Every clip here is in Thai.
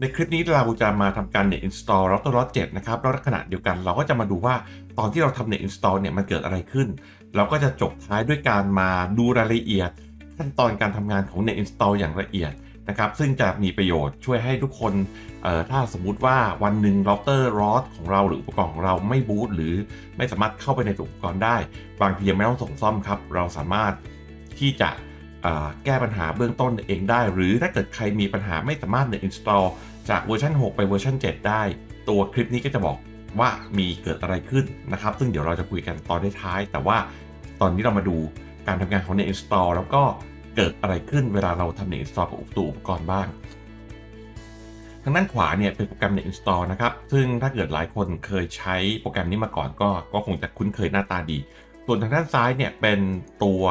ในคลิปนี้เราจะมาทำการ net install router ROS 7นะครับแล้วขณะเดียวกันเราก็จะมาดูว่าตอนที่เราทำ net install เนี่ยมันเกิดอะไรขึ้น เราก็จะจบท้ายด้วยการมาดูรายละเอียด ขั้นตอนการทำงานของ net install อย่างละเอียดนะครับซึ่งจะมีประโยชน์ช่วยให้ทุกคนถ้าสมมุติว่าวันหนึ่ง router ROS ของเราหรืออุปกรณ์ของเราไม่บูตหรือไม่สามารถเข้าไปในอุปกรณ์ได้ บางทียังไม่ต้องส่งซ่อมครับ เราสามารถที่จะแก้ปัญหาเบื้องต้นเองได้ หรือถ้าเกิดใครมีปัญหาไม่สามารถ net install จากเวอร์ชัน6 ไปเวอร์ชัน7 ได้ ตัวคลิปนี้ก็จะบอกว่ามีเกิดอะไรขึ้นนะครับ ซึ่งเดี๋ยวเราจะคุยกันตอนท้าย แต่ว่าตอนนี้เรามาดูการทำงานของ net install แล้วก็เกิดอะไรขึ้นเวลาเราทำ net install กับตัวอุปกรณ์บ้าง ทางด้านขวาเนี่ยเป็นโปรแกรม net install นะครับ ซึ่งถ้าเกิดหลายคนเคยใช้โปรแกรมนี้มาก่อนก็ก็คงจะคุ้นเคยหน้าตาดี ส่วนทางด้านซ้ายเนี่ยเป็นตัว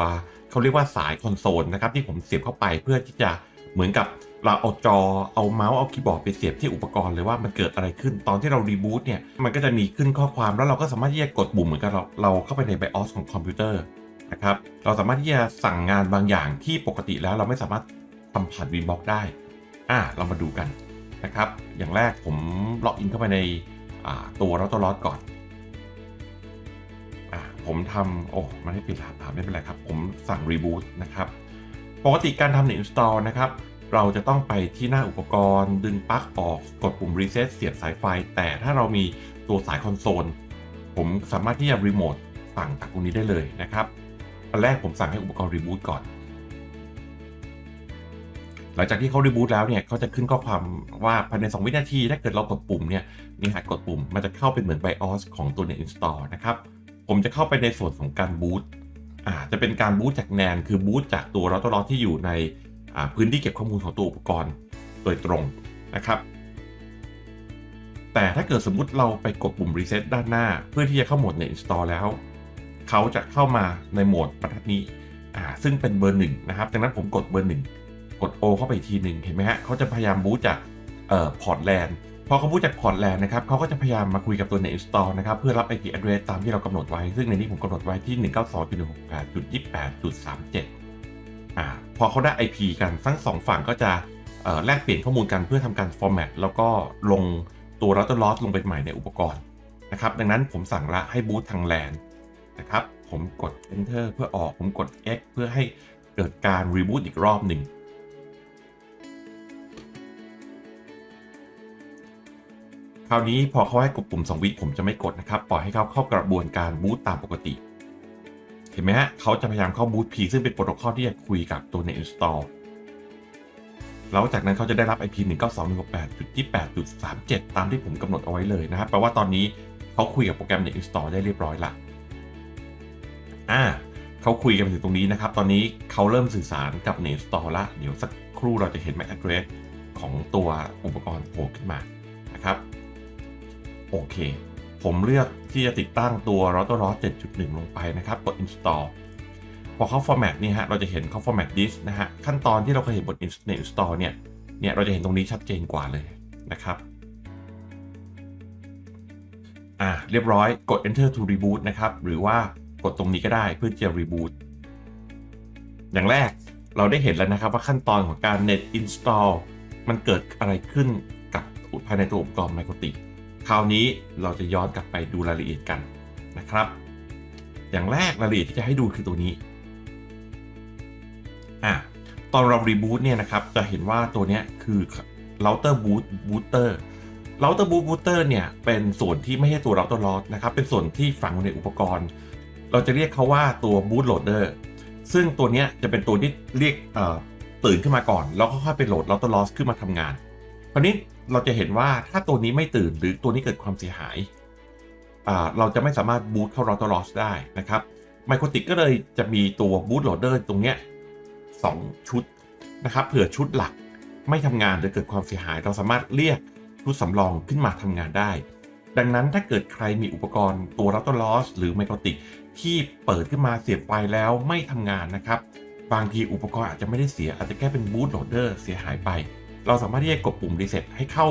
เขาเรียกว่าสายคอนโซลนะครับที่ผมเสียบเข้าไปเพื่อที่จะเหมือนกับ เราเอาจอเอาเมาส์เอาคีย์บอร์ดไปเสียบที่อุปกรณ์เลยว่ามันเกิดอะไรขึ้นตอนที่เรารีบูตเนี่ยมันก็จะมีขึ้นข้อความแล้วเราก็สามารถที่จะกดปุ่มเหมือนกับเราเราเข้าไปใน BIOS ของคอมพิวเตอร์นะครับเราสามารถที่จะสั่งงานบางอย่างที่ปกติแล้วเราไม่สามารถทำผ่าน Winbox ได้อ่าเรามาดูกันนะครับอย่างแรกผมล็อกอินเข้าไปในอ่าตัว Router ROS ก่อนอะผมทำโอ้มันให้ปิดรหัสไม่เป็นไรครับ ผมสั่งรีบูตนะครับปกติการทำ install นะครับ เราจะต้องไปที่หน้าอุปกรณ์ ดึงปลั๊กออกกดปุ่ม reset เสียบสายไฟ แต่ถ้าเรามีตัวสายคอนโซล ผมสามารถที่จะรีโมทสั่งจากตรงนี้ได้เลยนะครับอันแรกผมสั่งให้อุปกรณ์รีบูตก่อน หลังจากที่เขารีบูตแล้วเนี่ยเขาจะขึ้นข้อความว่าภายใน 2 วินาทีถ้าเกิดเรากดปุ่มเนี่ยนี่หากกดปุ่มมันจะเข้าเป็นเหมือน BIOS ของตัว Net Install นะครับผมจะเข้าไปในส่วนของการบูตอ่าจะเป็นการบูตจากแนนคือบูตจากตัวเราตัวรอที่อยู่ใน พื้นที่เก็บข้อมูลของตัวอุปกรณ์โดยตรงนะครับ แต่ถ้าเกิดสมมุติเราไปกดปุ่ม reset ด้านหน้า เพื่อที่จะเข้าโหมดใน install แล้ว เขาจะเข้ามาในโหมดบรรทัดนี้ซึ่งเป็นเบอร์หนึ่งนะครับดังนั้นผมกดเบอร์หนึ่งกด O เข้าไปอีกทีหนึ่งเห็นไหมฮะเขาจะพยายามบูจากเอ่อพอร์ตแลนด์พอเขาพูดจากพอร์ตแลนด์นะครับเขาก็จะพยายามมาคุยกับตัว net install นะครับเพื่อรับ IP address ตามที่เรากำหนดไว้ ซึ่งในนี้ผมกำหนดไว้ที่ 192.168.28.37 อ่าพอเขาได้ IP กันทั้งสองฝั่งก็จะแลกเปลี่ยนข้อมูลกันเพื่อทำการ format แล้วก็ลงตัว router loss ลงไปใหม่ในอุปกรณ์นะครับดังนั้นผมสั่งละให้บูตทางแลนนะครับผมกด enter เพื่อออกผมกด X เพื่อให้เกิดการ reboot อีกรอบหนึ่งคราวนี้พอเขาให้กดปุ่ม2วิผมจะไม่กดนะครับ ปล่อยให้เขาเข้ากระบวนการบูตตามปกติ ห็นไหมฮะเขาจะพยายามเข้าบูต P ซึ่งเป็นโปรโตคอลที่จะคุยกับตัวใน install แล้วจากนั้นเขาจะได้รับ IP 192.168.28.37 ตามที่ผมกำหนดเอาไว้เลยนะครับแปลว่าตอนนี้เขาคุยกับโปรแกรมใน install ได้เรียบร้อยละอ่าเขาคุยกันถึงตรงนี้นะครับ ตอนนี้เขาเริ่มสื่อสารกับ net install ละ เดี๋ยวสักครู่เราจะเห็น MAC address ของตัวอุปกรณ์โผล่ขึ้นมานะครับ โอเค ผมเลือกที่จะติดตั้งตัว router o s 7.1 ลงไปนะครับ กด install พอเข้า format นี่ฮะ เราจะเห็นเข้า format disk นะฮะ ขั้นตอนที่เราเคยเห็นบน install เนี่ย เนี่ย เราจะเห็นตรงนี้ชัดเจนกว่าเลยนะครับ อ่า เรียบร้อย กด enter to reboot นะครับ หรือว่ากดตรงนี้ก็ได้เพื่อจะ reboot อย่างแรกเราได้เห็นแล้วนะครับว่าขั้นตอนของการ net install มันเกิดอะไรขึ้นกับภายในตัวอุปกรณ์ไมโครติ คราวนี้เราจะย้อนกลับไปดูรายละเอียดกันนะครับ อย่างแรกรายละเอียดที่จะให้ดูคือตัวนี้อะตอนเรารีบูตเนี่ยนะครับจะเห็นว่าตัวเนี้ยคือ router boot booter router boot booter เนี่ยเป็นส่วนที่ไม่ใช่ตัว router loss นะครับเป็นส่วนที่ฝังอยู่ในอุปกรณ์ เราจะเรียกเขาว่าตัว boot loader ซึ่งตัวเนี้ยจะเป็นตัวที่เรียกเอ่อตื่นขึ้นมาก่อน แล้วก็ค่อยไปโหลด router loss ขึ้นมาทำงาน คราวนี้เราจะเห็นว่าถ้าตัวนี้ไม่ตื่นหรือตัวนี้เกิดความเสียหาย เราจะไม่สามารถบูตเข้า router loss ได้นะครับไมโครติกก็เลยจะมีตัว boot loader ตรงเนี้ยสองชุดนะครับเผื่อชุดหลักไม่ทำงานหรือเกิดความเสียหาย เราสามารถเรียกชุดสำรองขึ้นมาทำงานได้ ดังนั้นถ้าเกิดใครมีอุปกรณ์ตัว router loss หรือไมโครติกที่เปิดขึ้นมาเสียบไฟแล้วไม่ทำงานนะครับ บางทีอุปกรณ์อาจจะไม่ได้เสียอาจจะแค่เป็น boot loader เสียหายไป เราสามารถที่จะกดปุ่ม reset ให้เข้า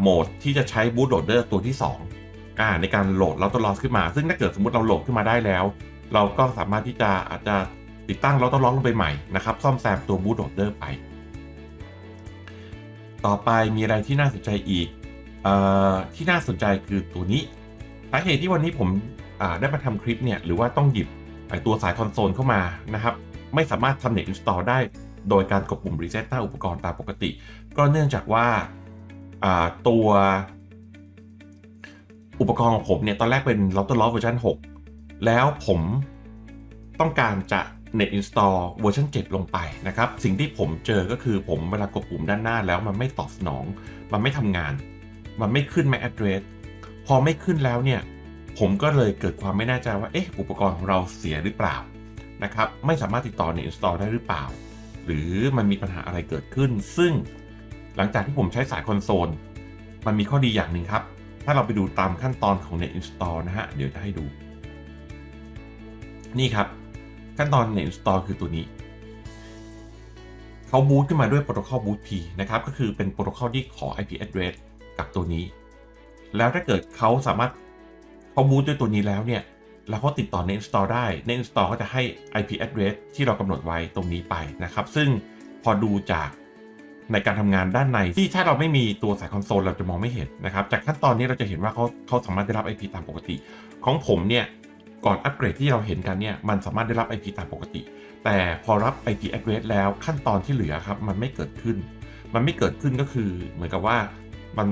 โหมดที่จะใช้ boot loader ตัวที่2อ่าในการโหลด router loss ขึ้นมา ซึ่งถ้าเกิดสมมติเราโหลดขึ้นมาได้แล้ว เราก็สามารถที่จะอาจจะติดตั้ง router loss ลงไปใหม่นะครับซ่อมแซมตัว boot loader ไป ต่อไปมีอะไรที่น่าสนใจอีกออที่น่าสนใจคือตัวนี้สาเหตุที่วันนี้ผมได้มาทำคลิปเนี่ยหรือว่าต้องหยิบไอตัวสายคอนโซลเข้ามานะครับ ไม่สามารถทำ Net Install ได้ โดยการกดปุ่ม Reset หน้าอุปกรณ์ตามปกติ ก็เนื่องจากว่าาตัวอุปกรณ์ของผมเนี่ยตอนแรกเป็น Router Loft เวอร์ชัน6 แล้วผมต้องการจะ Net Install เวอร์ชัน7 ลงไปนะครับ สิ่งที่ผมเจอก็คือผมเวลากดปุ่มด้านหน้าแล้วมันไม่ตอบสนอง มันไม่ทำงาน มันไม่ขึ้น MAC address พอไม่ขึ้นแล้วเนี่ย ผมก็เลยเกิดความไม่แน่ใจว่าเอ๊ะอุปกรณ์ของเราเสียหรือเปล่านะครับ ไม่สามารถติดต่อ Net Install ได้หรือเปล่า หรือมันมีปัญหาอะไรเกิดขึ้น ซึ่งหลังจากที่ผมใช้สายคอนโซล มันมีข้อดีอย่างหนึ่งครับ ถ้าเราไปดูตามขั้นตอนของ Net Install นะฮะ เดี๋ยวจะให้ดู นี่ครับ ขั้นตอน Net Install คือตัวนี้ เขาบูตขึ้นมาด้วยโปรโตคอล boot p นะครับ ก็คือเป็นโปรโตคอลที่ขอ IP address กับตัวนี้ แล้วถ้าเกิดเขาสามารถเขาบูตด้วยตัวนี้แล้วเนี่ย เขาติดต่อ Net Install ได้ Net Install ก็จะให้ IP address ที่เรากำหนดไว้ตรงนี้ไปนะครับ ซึ่งพอดูจากในการทำงานด้านในที่ถ้าเราไม่มีตัวสายคอนโซลเราจะมองไม่เห็นนะครับ จากขั้นตอนนี้เราจะเห็นว่าเขาเขาสามารถได้รับ IP ตามปกติ ของผมเนี่ยก่อนอัปเกรดที่เราเห็นกันเนี่ยมันสามารถได้รับ IP ตามปกติ แต่พอรับ IP address แล้วขั้นตอนที่เหลือครับมันไม่เกิดขึ้น มันไม่เกิดขึ้นก็คือเหมือนกับว่ามัน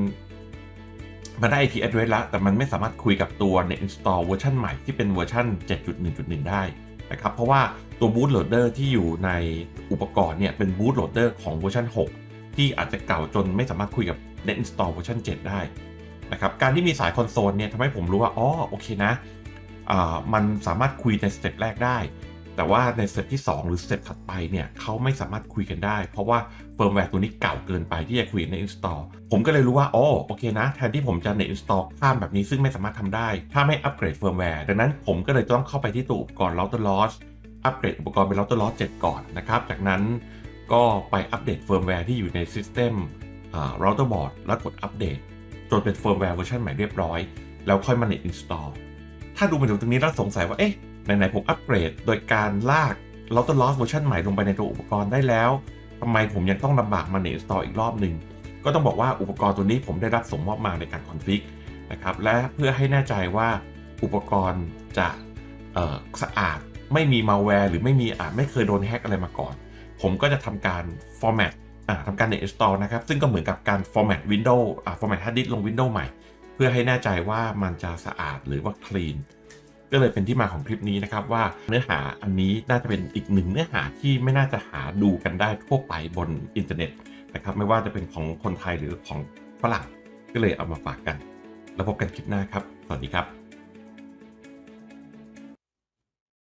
มันได้ IP address แล้วแต่มันไม่สามารถคุยกับตัว Net Install เวอร์ชันใหม่ที่เป็นเวอร์ชัน7.1.1 ได้นะครับเพราะว่าตัว boot loader ที่อยู่ในอุปกรณ์เนี่ยเป็น boot loader ของเวอร์ชัน6 ที่อาจจะเก่าจนไม่สามารถคุยกับ Net Install เวอร์ชัน7 ได้นะครับการที่มีสายคอนโซลเนี่ยทำให้ผมรู้ว่าอ๋อโอเคนะอ่ามันสามารถคุยในสเต็ปแรกได้ แต่ว่าในสเต็ปที่ 2 หรือสเต็ปถัดไปเนี่ยเขาไม่สามารถคุยกันได้ เพราะว่าเฟิร์มแวร์ตัวนี้เก่าเกินไปที่จะคุยใน install ผมก็เลยรู้ว่าอ๋อโอเคนะ แทนที่ผมจะใน install ข้ามแบบนี้ซึ่งไม่สามารถทำได้ ถ้าไม่อัปเกรดเฟิร์มแวร์ดังนั้นผมก็เลยต้องเข้าไปที่ตัวอุปกรณ์ router loss อัปเกรดอุปกรณ์เป็น router loss 7 ก่อนนะครับ จากนั้นก็ไปอัปเดตเฟิร์มแวร์ที่อยู่ใน system อ่า router board แล้วกดอัปเดตจนเป็นเฟิร์มแวร์เวอร์ชันใหม่เรียบร้อย แล้วค่อยมาใน install ถ้าดูมาถึงตรงนี้แล้วสงสัยว่าเอ๊ะ ไหนๆผมอัปเกรดโดยการลาก Router Loss เวอร์ชันใหม่ลงไปในตัวอุปกรณ์ได้แล้วทำไมผมยังต้องลำบากมาเน install อีกรอบหนึ่งก็ต้องบอกว่าอุปกรณ์ตัวนี้ผมได้รับส่งมอบมาในการคอนฟิกนะครับและเพื่อให้แน่ใจว่าอุปกรณ์จะสะอาดไม่มีมาแวร์หรือไม่มีอาจไม่เคยโดนแฮกอะไรมาก่อน ผมก็จะทำการ format อ่าทำการ net install นะครับ ซึ่งก็เหมือนกับการ format Windows อ่า format hard disk ลง Windows ใหม่ เพื่อให้แน่ใจว่ามันจะสะอาดหรือว่า clean ก็เลยเป็นที่มาของคลิปนี้นะครับว่าเนื้อหาอันนี้น่าจะเป็นอีกหนึ่งเนื้อหาที่ไม่น่าจะหาดูกันได้ทั่วไปบนอินเทอร์เน็ตนะครับไม่ว่าจะเป็นของคนไทยหรือของฝรั่งก็เลยเอามาฝากกัน แล้วพบกันคลิปหน้าครับ สวัสดีครับ